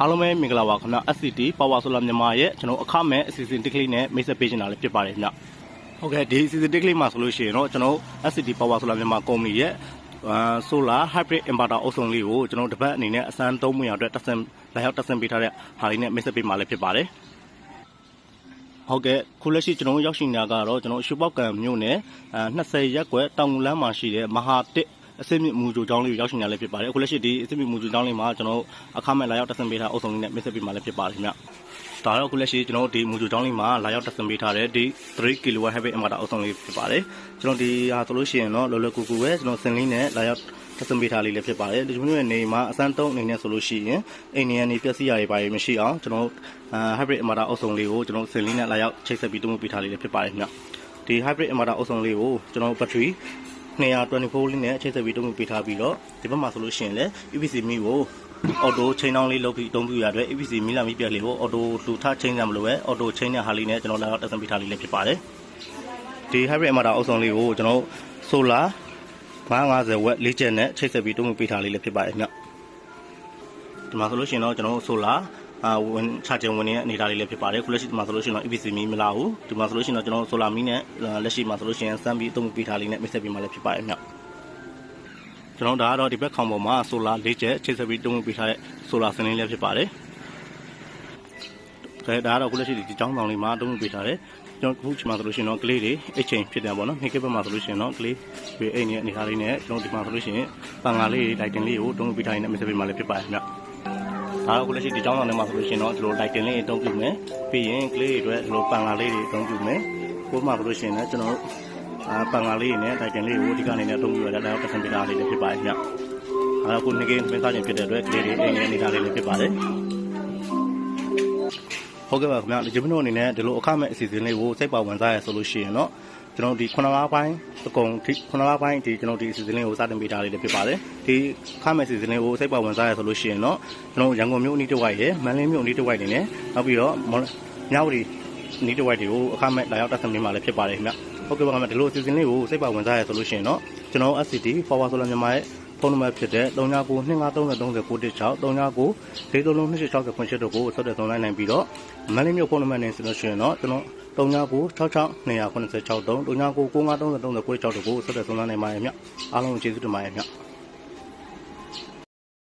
အားလုံးပဲမင်္ဂလာပါခင်ဗျ SCT Power Solar မြန်မာရဲ့ကျွန်တော်အခမဲ့အစီအစဉ်တစ်ကလေးနဲ့မိတ်ဆက်ပေးချင်တာလည်းဖြစ်ပါတယ်ခင်ဗျဟုတ်ကဲ့ဒီအစီအစဉ်တစ်ကလေးမှာဆိုလို့ရှိရင်တော့ကျွန်တော် SCT Power Solar မြန်မာကုမ္ပဏီရဲ့အာ solar hybrid inverter အုပ်စုံလေးကိုကျွန်တော်တစ်ပတ်အနေနဲ့အစမ်းသုံးမှုရအတွက်တက်ဆင်လာရောက်တက်ဆင်ပေးထားတဲ့ဟာလေးနဲ့မိတ်ဆက်ပေးမှာလည်းဖြစ်ပါတယ်ဟုတ်ကဲ့ခုလက်ရှိကျွန်တော်ရောက်ရှိနေတာကတော့ကျွန်တော်ရှုပောက်ကံမြို့နယ်အာ20ရက်ကွယ်တောင်ငူလမ်းမှာရှိတဲ့မဟာတစ် အစစ်မြစ်မူဂျိုကျောင်းလေးကိုရောက်ရှိနေတာလည်းဖြစ်ပါတယ်အခုလက်ရှိဒီအစစ်မြစ်မူဂျိုကျောင်းလေးမှာကျွန်တော်အခမဲ့လာရောက်တက်ဆင်ပေးထားအုပ်စုံလေးနဲ့မိတ်ဆက်ပေးမှာလည်းဖြစ်ပါတယ်ခင်ဗျဒါတော့အခုလက်ရှိကျွန်တော်ဒီမူဂျိုကျောင်းလေးမှာလာရောက်တက်ဆင်ပေးထားတဲ့ဒီ3 kW heavy inverter အုပ်စုံလေးဖြစ်ပါတယ်ကျွန်တော်ဒီဟာဆိုလို့ရှိရင်တော့လောလောကူကူပဲကျွန်တော်စင်လေးနဲ့လာရောက်တက်ဆင်ပေးထားလေးလည်းဖြစ်ပါတယ်ဒီမျိုးရဲ့နေမှာအစမ်းတုံးအနေနဲ့ဆိုလို့ရှိရင်အိမ်နေရနေပျက်စီးရတွေပါရမရှိအောင်ကျွန်တော်အာ hybrid inverter အုပ်စုံလေးကိုကျွန်တော်စင်လေးနဲ့လာရောက်ချိတ်ဆက်ပြီးတုံးပေးထားလေးလည်းဖြစ်ပါတယ်ခင်ဗျဒီ hybrid inverter အုပ်စုံလေးကိုကျွန်တော် battery 224လေးနဲ့အချိတ်ဆက်ပြီးတုံးပေးထားပြီးတော့ဒီဘက်မှာဆိုလို့ရှိရင်လည်း EPC မီကို auto chain down လေးလုပ်ပြီးတုံးပြရတဲ့ EPC မီလာမီပြက်လေးကို auto တူထ chain ရမလို့ပဲ auto chain တဲ့ဟာလေးနဲ့ကျွန်တော်လာတော့တက်ဆံပေးထားလေးလည်းဖြစ်ပါတယ်ဒီ hybrid inverter အုပ်စုံလေးကိုကျွန်တော် solar 950 watt လေးချက်နဲ့ချိတ်ဆက်ပြီးတုံးပေးထားလေးလည်းဖြစ်ပါတယ်ခင်ဗျဒီမှာဆိုလို့ရှိရင်တော့ကျွန်တော် solar အာဝင်ချာချင်ဝင်နေတဲ့အနေအထားလေးလည်းဖြစ်ပါတယ်ခုလက်ရှိဒီမှာဆိုလို့ရှိရင်တော့ EPC မီမလာဘူးဒီမှာဆိုလို့ရှိရင်တော့ကျွန်တော် solar မီနဲ့လက်ရှိမှာဆိုလို့ရှိရင်စမ်းပြီးအသုံးပေးထားလေးနဲ့မိတ်ဆက်ပေးမှလည်းဖြစ်ပါတယ်ခင်ဗျကျွန်တော်ဒါကတော့ဒီဘက်ခေါင်ပေါ်မှာ solar ၄ချက်ချိတ်ဆက်ပြီးတုံးပေးထားတဲ့ solar စနစ်လေးဖြစ်ပါတယ်ဒါဒါကတော့ခုလက်ရှိဒီကျောင်းဆောင်လေးမှာတုံးပေးထားတဲ့ကျွန်တော်ခုချိန်မှာဆိုလို့ရှိရင်တော့ကလေးတွေအိတ်ချိန်ဖြစ်တယ်ပေါ့နော်နေ့ကဘက်မှာဆိုလို့ရှိရင်တော့ကလေးတွေအိတ်နေတဲ့အနေအထားလေးနဲ့ကျွန်တော်ဒီမှာဆိုလို့ရှိရင်ပန်ငါလေးတွေတိုက်တင်လေးကိုတုံးပေးထားနေတဲ့မိတ်ဆက်ပေးမှလည်းဖြစ်ပါတယ်ခင်ဗျ ဒါတော့ခုလက်ရှိဒီကျောင်းဆောင်ထဲမှာဆိုလို့ရှိရင်တော့ဒီလိုတိုက်တင်လေးအသုံးပြုမယ်ပြီးရင်ကလေးတွေအတွက်ဒီလိုပန်ငါလေးတွေအသုံးပြုမယ်ကိုမှဆိုလို့ရှိရင်လည်းကျွန်တော်အာပန်ငါလေးနဲ့တိုက်တင်လေးကိုဒီကနေနဲ့အသုံးပြုရတဲ့ဒါတော့ပတ်စံပေးတာလေးတွေဖြစ်ပါတယ်ခင်ဗျအဲတော့ခုနေ့ကင်းမင်းသားချင်းဖြစ်တဲ့အတွက်ကလေးတွေအိမ်နေအနေအထားလေးလည်းဖြစ်ပါတယ်ဟုတ်ကဲ့ပါခင်ဗျဒီမင်းတို့အနေနဲ့ဒီလိုအခမဲ့အစီအစဉ်လေးကိုစိတ်ပါဝင်စားရဆိုလို့ရှိရင်တော့ ကျွန်တော်ဒီ9လပိုင်းအကုန်ဒီ9လပိုင်းဒီကျွန်တော်ဒီအစီအစဉ်လေးကိုစတင်ပေးထားလေးလည်းဖြစ်ပါတယ်ဒီအခမဲ့အစီအစဉ်လေးကိုစိတ်ပါဝင်စားရဆိုလို့ရှိရင်တော့ကျွန်တော်ရန်ကုန်မြို့အနီးတစ်ဝိုက်ရယ်မန္တလေးမြို့အနီးတစ်ဝိုက်နေနဲ့နောက်ပြီးတော့မြောက်ရီအနီးတစ်ဝိုက်တွေကိုအခမဲ့လာရောက်တက်ဆံပေးမှလည်းဖြစ်ပါတယ်ခင်ဗျဟုတ်ကဲ့ပါခင်ဗျဒီလိုအစီအစဉ်လေးကိုစိတ်ပါဝင်စားရဆိုလို့ရှိရင်တော့ကျွန်တော် SCT Power Solar မြန်မာရဲ့ ဖုန်းနံပါတ်ဖြစ်တဲ့3992533096 39 432860ခွင့်ရှိတို့ကိုဆက်သွယ်ဆောင်လိုက်နိုင်ပြီးတော့မန္တလေးမြို့ဖုန်းနံပါတ်နဲ့ဆိုလို့ရှိရင်တော့ကျွန်တော်3966 286 3 39 953330ကိုကြောက်တို့ကိုဆက်သွယ်ဆောင်လိုက်နိုင်ပါရဲ့မြအားလုံးကျေးဇူးတင်ပါတယ်မြ